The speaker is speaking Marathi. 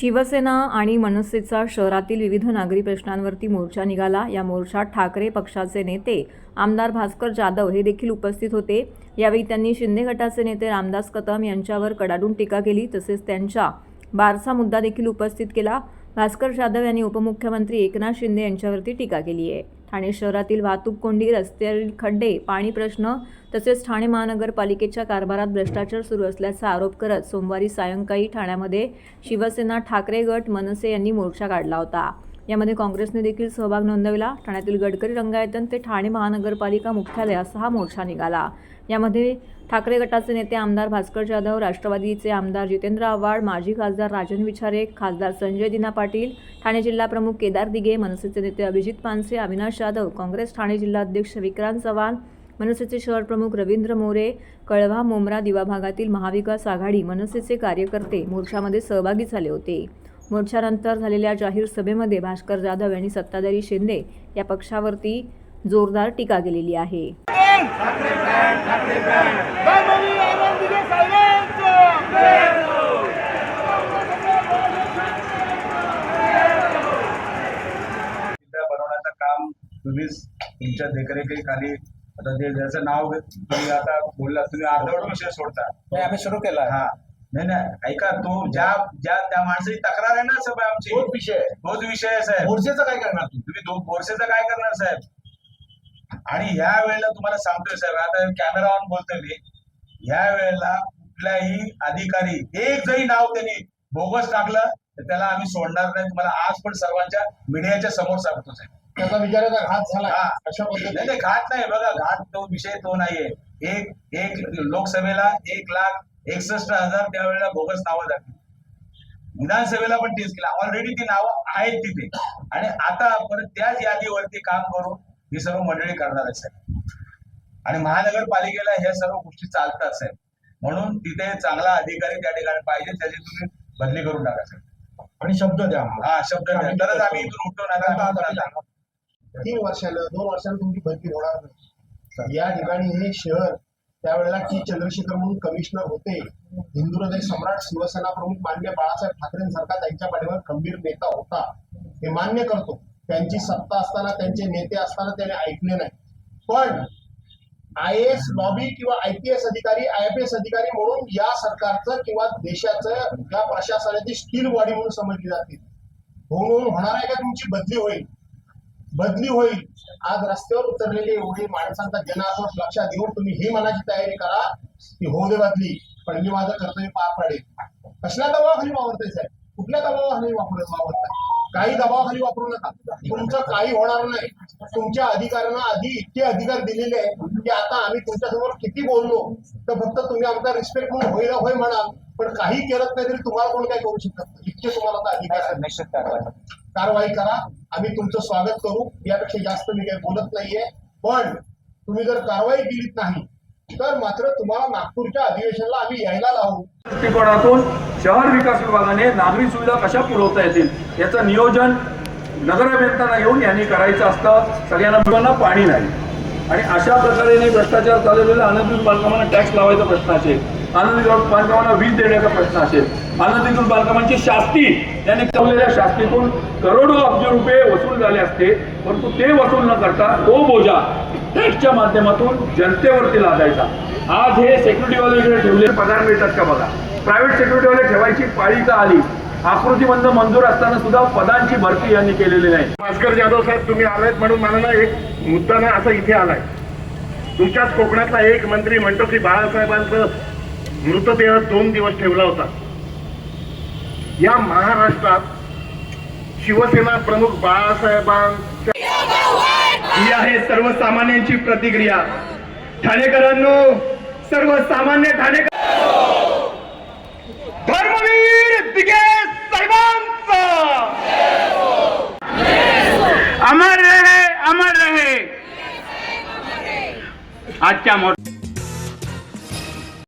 शिवसेना आणि मनसेचा शहरातील विविध नागरी प्रश्नांवरती मोर्चा निघाला. या मोर्चात ठाकरे पक्षाचे नेते आमदार भास्कर जाधव हे देखील उपस्थित होते. यावेळी त्यांनी शिंदे गटाचे नेते रामदास कदम यांच्यावर कडाडून टीका केली. तसेच त्यांच्या बारसा मुद्दा देखील उपस्थित केला. भास्कर जाधव यांनी उपमुख्यमंत्री एकनाथ शिंदे यांच्यावरती टीका केली आहे. ठाणे शहरातील वाहतूक कोंडी रस्त्यावरील खड्डे पाणी प्रश्न तसेच ठाणे महानगरपालिकेच्या कारभारात भ्रष्टाचार सुरू असल्याचा आरोप करत सोमवारी सायंकाळी ठाण्यामध्ये शिवसेना ठाकरे गट मनसे यांनी मोर्चा काढला होता. यामध्ये काँग्रेसने देखील सहभाग नोंदवला. ठाण्यातील गडकरी रंगायतन ते ठाणे महानगरपालिका मुख्यालयास हा मोर्चा निघाला. यामध्ये ठाकरे गटाचे नेते आमदार भास्कर जाधव राष्ट्रवादीचे आमदार जितेंद्र आव्हाड माजी खासदार राजन विचारे खासदार संजय दिना पाटील ठाणे जिल्हा प्रमुख केदार दिघे मनसेचे नेते अभिजित पानसे अविनाश जाधव काँग्रेस ठाणे जिल्हाध्यक्ष विक्रांत चव्हाण मनसेचे शहर प्रमुख रवींद्र मोरे कळवा मोमरा दिवा भागातील महाविकास आघाडी मनसेचे कार्यकर्ते मोर्चामध्ये सहभागी झाले होते. मोर्चानंतर झालेल्या जाहीर सभेमध्ये भास्कर जाधव यांनी सत्ताधारी शिंदे या पक्षावरती जोरदार टीका केलेली आहे. काम तुम्हीच तुमच्या देखरेखीखाली आता ते ज्याचं नाव तुम्ही आता बोलला तुम्ही अर्धवट विषय सोडता आम्ही सुरू केला हा. नाही नाही ऐका तो ज्या ज्या त्या माणसाची तक्रार आहे ना साहेब आमची. तोच विषय आहे. तोच विषय आहे साहेब. मोर्चेचं काय करणार तू? तुम्ही दोन वर्षाचं काय करणार साहेब? आणि या वेळेला तुम्हाला सांगतोय साहेब आता कॅमेरा ऑन बोलतोय मी. या वेळेला कुठल्याही अधिकारी एक जरी नाव त्यांनी बोगस टाकलं तर त्याला आम्ही सोडणार नाही. तुम्हाला आज पण सर्वांच्या मीडियाच्या समोर सांगतो साहेब. त्याचा विचाराचा घात झाला. हा. अशा नाही पद्धतीने नाही घात नाही. बघा घात तो विषय तो नाहीये. एक एक लोकसभेला एक लाख एकसष्ट हजार त्यावेळेला बोगस नावं झाली विधानसभेला पण तेच केलं. ऑलरेडी ती नावं आहेत तिथे. आणि आता परत त्याच यादीवरती काम करून ही सर्व मंडळी करणार आहे साहेब. आणि महानगरपालिकेला ह्या सर्व गोष्टी चालतात साहेब. म्हणून तिथे चांगला अधिकारी त्या ठिकाणी पाहिजे त्याची तुम्ही बदली करून टाका साहेब. आणि शब्द द्या. हा शब्द द्या. तरच आम्ही इथून नाही. तीन वर्षानं दोन वर्षानं तुमची बदली होणार नाही. या ठिकाणी हे शहर त्यावेळेला की चंद्रशेखर म्हणून कमिशनर होते हिंदू हृदय सम्राट शिवसेना प्रमुख मान्य बाळासाहेब ठाकरेंसारखा त्यांच्या पाठीवर खंबीर नेता होता. हे मान्य करतो. त्यांची सत्ता असताना त्यांचे नेते असताना त्याने ऐकले नाही. पण आय एस लॉबी किंवा आय पी एस अधिकारी आय पी एस अधिकारी म्हणून या सरकारचं किंवा देशाचं या प्रशासनाची स्टील बॉडी म्हणून समजली जाते. होऊन होणार आहे का तुमची बदली होईल? बदली होईल. आज रस्त्यावर उतरलेले एवढे माणसांचा जनाक्रोश लक्षात घेऊन तुम्ही ही मनाची तयारी करा की होऊ दे बदली. पण मी माझं कर्तव्य पार पाडेल. कसल्या दबावाखाली वावरताय साहेब? कुठल्या दबावाखाली वापर वावरताय? काही दबावाखाली वापरू नका. तुमचं काही होणार नाही. तुमच्या अधिकाऱ्यांना आधी इतके अधिकार दिलेले आहेत की आता आम्ही तुमच्यासमोर किती बोललो तर फक्त तुम्ही आमचा रिस्पेक्ट म्हणून होईल होय म्हणाल. पण काही केलं नाही तरी तुम्हाला कोण काय करू शकत? नाही. इतके तुम्हाला आता अधिकार कारवाई करा. आम्ही तुमचं स्वागत करू. यापेक्षा जास्त मी काही बोलत नाहीये. पण तुम्ही जर कारवाई केलीत नाही तर मात्र तुम्हाला नागपूरच्या अधिवेशनाला आम्ही यायला लावू. दृष्टिकोनातून शहर विकास विभागाने नागरी सुविधा कशा पुरवता येतील याचं नियोजन नगराभियंत्यांना घेऊन यांनी करायचं असतं. सगळ्यांना मुलांना पाणी नाही. आणि अशा प्रकारे भ्रष्टाचार चालवलेला अनधिकृत बांधकामांना टॅक्स लावायचा प्रश्न असेल अनधिकृत बांधकामांना वीज देण्याचा प्रश्न असेल. अनधिकृत बांधकामांची शास्ती याने ठेवलेल्या शास्तीतून करोडो अब्ज रुपये वसूल झाले असते परंतु ते वसूल न करता तो बोजा टॅक्सच्या माध्यमातून जनतेवरती लादायचा. आज हे सेक्युरिटीवाले इकडे ठेवले. पगार मिळतात का बघा? प्रायव्हेट सेक्युरिटीवाले ठेवायची पाळी का आली? आकृतीबंध मंजूर असताना सुद्धा पदांची भरती यांनी केलेली नाही. भास्कर जाधव साहेब तुम्ही आलायत म्हणून मला ना एक मुद्दा ना असा इथे आलाय. तुमच्याच कोकणातला एक मंत्री म्हणतो की बाळासाहेबांचं मृतदेह दोन दिवस ठेवला होता. या महाराष्ट्रात शिवसेना प्रमुख बाळासाहेबांच्या ही आहे सर्वसामान्यांची प्रतिक्रिया. ठाणेकरांनो सर्वसामान्य ठाणेकर धर्मवीर दिगे साहेबांचा! अमर रहे अमर रहे. आजच्या मोठ्या